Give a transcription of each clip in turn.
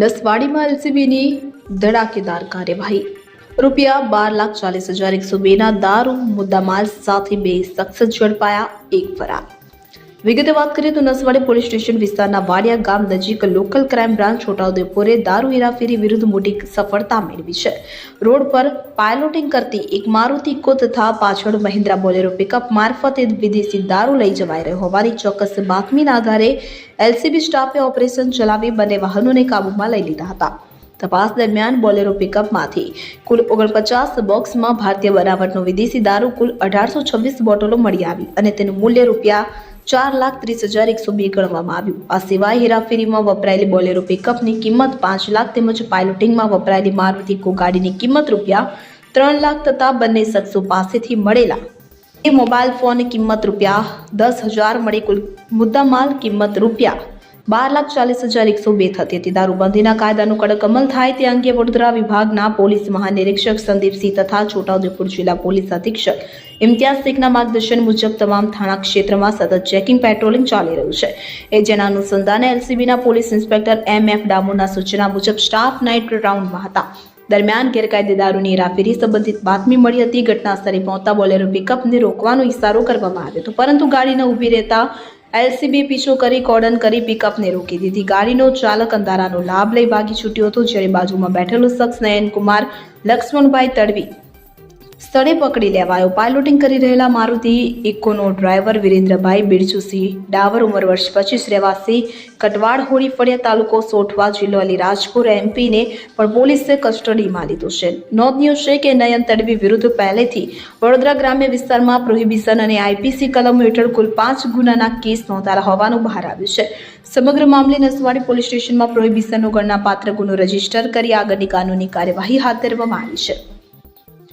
નસવાડીમાં એલસીબીની ધડાકેદાર કાર્યવાહી. રૂપિયા બાર લાખ ચાલીસ હજાર એકસો બેના દારૂ મુદ્દામાલ સાથે બે શખ્સ ઝડપાયા, એક ફરાર. વિગતે વાત કરીએ તો નસવાડી પોલીસ સ્ટેશન વિસ્તારના વાડિયા ગામ નજીક લોકલ ક્રાઇમ બ્રાન્ચ છોટાઉદેપુરે દારૂ હેરાફેરી વિરુદ્ધ મોટી સફળતા મેળવી છે. રોડ પર પાયલોટિંગ કરતી એક મારુતિ ઇકો તથા પાછળ મહિન્દ્રા બોલેરો પિકઅપ મારફતે વિદેશી દારૂ લઈ જવાઈ રહ્યો હોવાની ચોક્કસ બાતમીના આધારે એલસીબી સ્ટાફે ઓપરેશન ચલાવી બંને વાહનોને કાબૂમાં લઈ લીધા હતા. તપાસ દરમિયાન બોલેરો પિકઅપમાંથી કુલ ઓગણપચાસ બોક્સમાં ભારતીય બનાવટનો વિદેશી દારૂ કુલ અઢારસો છવ્વીસ બોટલો મળી આવી અને તેનું મૂલ્ય રૂપિયા ચાર લાખ ત્રીસ હજાર એકસો બે ગણવામાં આવ્યું. આ સિવાય હેરાફેરીમાં વપરાયેલી બોલેરો પિકઅપની કિંમત પાંચ લાખ તેમજ પાયલોટિંગમાં વપરાયેલી મારુતિ ગાડીની કિંમત રૂપિયા ત્રણ લાખ તથા બંને શખ્સો પાસેથી મળેલા. એ મોબાઈલ ફોનની કિંમત રૂપિયા દસ હજાર મળી કુલ મુદ્દામાલ કિંમત રૂપિયા બાર લાખ ચાલીસ હજાર એકસો બે થતી હતી. દારૂબંધીના કાયદાનો કડક અમલ થાય તે અંગે વડોદરા વિભાગના પોલીસ મહાનિરીક્ષક સંદીપસિંહ તથા છોટાઉદેપુર જિલ્લા પોલીસ અધિક્ષક ઇમ્તિયાઝ શેખના માર્ગદર્શન મુજબ તમામ થાણા ક્ષેત્રમાં સતત ચેકિંગ પેટ્રોલિંગ ચાલી રહ્યું છે. એ જેના અનુસંધાને એલસીબીના પોલીસ ઇન્સ્પેક્ટર એમ એફ ડામોરના સૂચના મુજબ સ્ટાફ નાઇટ રાઉન્ડમાં હતા. દરમિયાન ગેરકાયદે દારૂની હેરાફેરી સંબંધિત બાતમી મળી હતી. ઘટના સ્થળે પહોંચતા બોલેરો પિકઅપને રોકવાનો ઇશારો કરવામાં આવ્યો હતો. પરંતુ ગાડીને ઊભી રહેતા એલસીબી પીછો કરી કોર્ડન કરી પિકઅપને રોકી દીધી. ગાડીનો ચાલક અંધારાનો લાભ લઈ ભાગી છૂટ્યો હતો, જ્યારે બાજુમાં બેઠેલો શખ્સ નયનકુમાર, લક્ષ્મણભાઈ તડવી સ્થળે પકડી લેવાયો. પાયલોટિંગ કરી રહેલા મારુતિ ઇકોનો ડ્રાઈવર વિરેન્દ્રભાઈ બિરજુસિંહ, ડાવર ઉંમર વર્ષ પચીસ રહેવાસી કટવાડ હોળી ફળિયા તાલુકો સોઠવા જિલ્લો અલી રાજપુર એમપીને પણ પોલીસે કસ્ટડીમાં લીધો છે. નોંધનીય છે કે નયન તડવી વિરુદ્ધ પહેલેથી વડોદરા ગ્રામ્ય વિસ્તારમાં પ્રોહિબિશન અને આઈપીસી કલમ હેઠળ કુલ પાંચ ગુનાના કેસ નોંધાયેલા હોવાનું બહાર આવ્યું છે. સમગ્ર મામલે નસવાડી પોલીસ સ્ટેશનમાં પ્રોહિબિશનનો ગણનાપાત્ર ગુનો રજિસ્ટર કરી આગળની કાનૂની કાર્યવાહી હાથ ધરવામાં આવી છે.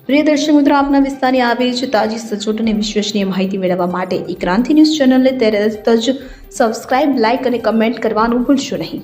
પ્રિય દર્શક મિત્રો, આપના વિસ્તારની આવી જ તાજી, સચોટ અને વિશ્વસનીય માહિતી મેળવવા માટે એ ક્રાંતિ ન્યૂઝ ચેનલને તરત જ સબસ્ક્રાઇબ લાઇક અને કમેન્ટ કરવાનું ભૂલશો નહીં.